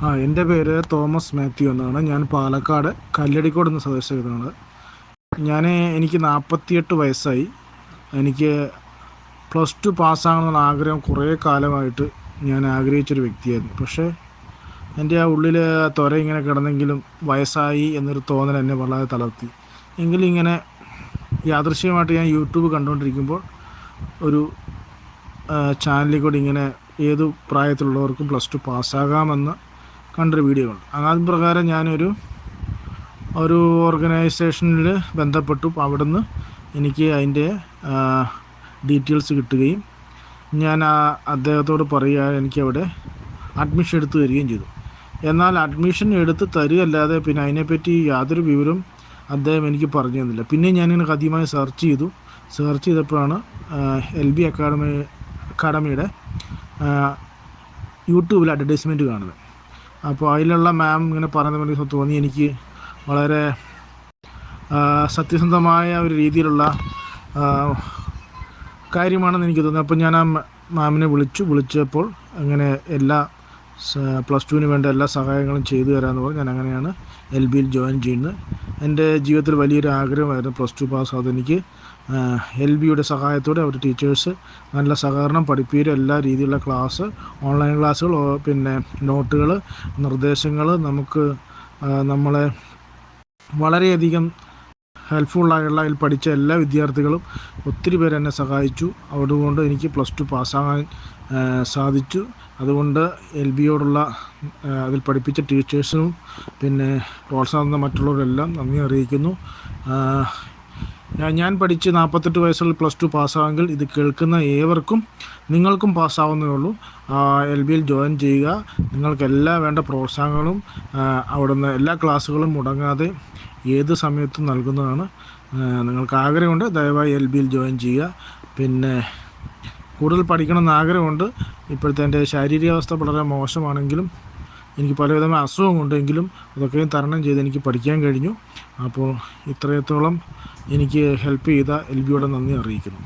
ആ എന്റെ പേര് തോമസ് മാത്യു എന്നാണ്. ഞാൻ പാലക്കാട് കല്ലടിക്കോട് എന്ന സ്വദേശിയാണ് ഞാൻ എനിക്ക് നാൽപ്പത്തിയെട്ട് വയസ്സായി. എനിക്ക് പ്ലസ് ടു പാസ്സാകണമെന്ന ആഗ്രഹം കുറേ കാലമായിട്ട് ഞാൻ ആഗ്രഹിച്ചൊരു വ്യക്തിയായിരുന്നു. പക്ഷേ എന്റെ ആ ഉള്ളിൽ ത്വര ഇങ്ങനെ കിടന്നെങ്കിലും വയസ്സായി എന്നൊരു തോന്നൽ എന്നെ വളരെ തളർത്തി. എങ്കിലും ഇങ്ങനെ യാദൃശ്യമായിട്ട് ഞാൻ യൂട്യൂബ് കണ്ടുകൊണ്ടിരിക്കുമ്പോൾ ഒരു ചാനലിൽ കൂടി ഇങ്ങനെ ഏത് പ്രായത്തിലുള്ളവർക്കും പ്ലസ് ടു പാസ്സാകാമെന്ന് കണ്ടൊരു വീഡിയോ ഉണ്ട് അത് പ്രകാരം ഞാനൊരു ഒരു ഓർഗനൈസേഷനിൽ ബന്ധപ്പെട്ടു. അവിടുന്ന് എനിക്ക് അതിന്റെ ഡീറ്റെയിൽസ് കിട്ടുകയും ഞാൻ അദ്ദേഹത്തോട് പറയുക എനിക്കവിടെ അഡ്മിഷൻ എടുത്ത് തരികയും ചെയ്തു. എന്നാൽ അഡ്മിഷൻ എടുത്ത് തരികയല്ലാതെ പിന്നെ അതിനെപ്പറ്റി യാതൊരു വിവരവും അദ്ദേഹം എനിക്ക് പറഞ്ഞു തന്നില്ല. പിന്നെ ഞാനിങ്ങനെ ആദ്യമായി സെർച്ച് ചെയ്തു. സെർച്ച് ചെയ്തപ്പോഴാണ് എൽ ബി അക്കാഡമി അക്കാഡമിയുടെ യൂട്യൂബിൽ അഡ്വർടൈസ്മെന്റ് കാണുന്നത്. അപ്പോൾ അതിലുള്ള മാം ഇങ്ങനെ പറയുന്നത് എനിക്ക് തോന്നി. എനിക്ക് വളരെ സത്യസന്ധമായ ഒരു രീതിയിലുള്ള കാര്യമാണെന്ന് എനിക്ക് തോന്നി. അപ്പോൾ ഞാൻ ആ മാമിനെ വിളിച്ചു. വിളിച്ചപ്പോൾ അങ്ങനെ എല്ലാ പ്ലസ് ടുവിന് വേണ്ട എല്ലാ സഹായങ്ങളും ചെയ്തു തരാമെന്ന് പറഞ്ഞു ഞാൻ അങ്ങനെയാണ് എൽ ബിയിൽ ജോയിൻ ചെയ്യുന്നത്. എന്റെ ജീവിതത്തിൽ വലിയൊരു ആഗ്രഹമായിരുന്നു പ്ലസ് ടു പാസ് അതെനിക്ക് എൽ ബിയുടെ സഹായത്തോടെ അവർ ടീച്ചേഴ്സ് നല്ല സഹകരണം പഠിപ്പീരും എല്ലാ രീതിയിലുള്ള ക്ലാസ് ഓൺലൈൻ ക്ലാസ്സുകൾ പിന്നെ നോട്ടുകൾ നിർദ്ദേശങ്ങൾ നമുക്ക് നമ്മളെ വളരെയധികം ഹെൽപ്ഫുള്ളായുള്ള പഠിച്ച എല്ലാ വിദ്യാർത്ഥികളും ഒത്തിരി പേര് എന്നെ സഹായിച്ചു. അതുകൊണ്ട് എനിക്ക് പ്ലസ് ടു പാസ്സാകാൻ സാധിച്ചു. അതുകൊണ്ട് എൽ ബിയോടുള്ള അതിൽ പഠിപ്പിച്ച ടീച്ചേഴ്സിനും പിന്നെ പ്രോത്സാഹനം മറ്റുള്ളവരെല്ലാം നന്ദി അറിയിക്കുന്നു. ഞാൻ പഠിച്ച് നാൽപ്പത്തെട്ട് വയസ്സുള്ള പ്ലസ് ടു പാസ്സാവെങ്കിൽ ഇത് കേൾക്കുന്ന ഏവർക്കും നിങ്ങൾക്കും പാസ്സാവുന്നേ ഉള്ളൂ. എൽ ബിയിൽ ജോയിൻ ചെയ്യുക. നിങ്ങൾക്ക് എല്ലാ വേണ്ട പ്രോത്സാഹനങ്ങളും അവിടുന്ന് എല്ലാ ക്ലാസ്സുകളും മുടങ്ങാതെ ഏത് സമയത്തും നൽകുന്നതാണ്. നിങ്ങൾക്ക് ആഗ്രഹമുണ്ട് ദയവായി എൽ ബിയിൽ ജോയിൻ ചെയ്യുക. പിന്നെ കൂടുതൽ പഠിക്കണമെന്ന് ആഗ്രഹമുണ്ട്. ഇപ്പോഴത്തെ എന്റെ ശാരീരികാവസ്ഥ വളരെ മോശമാണെങ്കിലും എനിക്ക് പലവിധമായ അസുഖമുണ്ടെങ്കിലും അതൊക്കെയും തരണം ചെയ്ത് എനിക്ക് പഠിക്കാൻ കഴിഞ്ഞു. അപ്പോൾ ഇത്രയത്തോളം എനിക്ക് ഹെൽപ്പ് ചെയ്ത എൽ ബിയോട് നന്ദി അറിയിക്കുന്നു.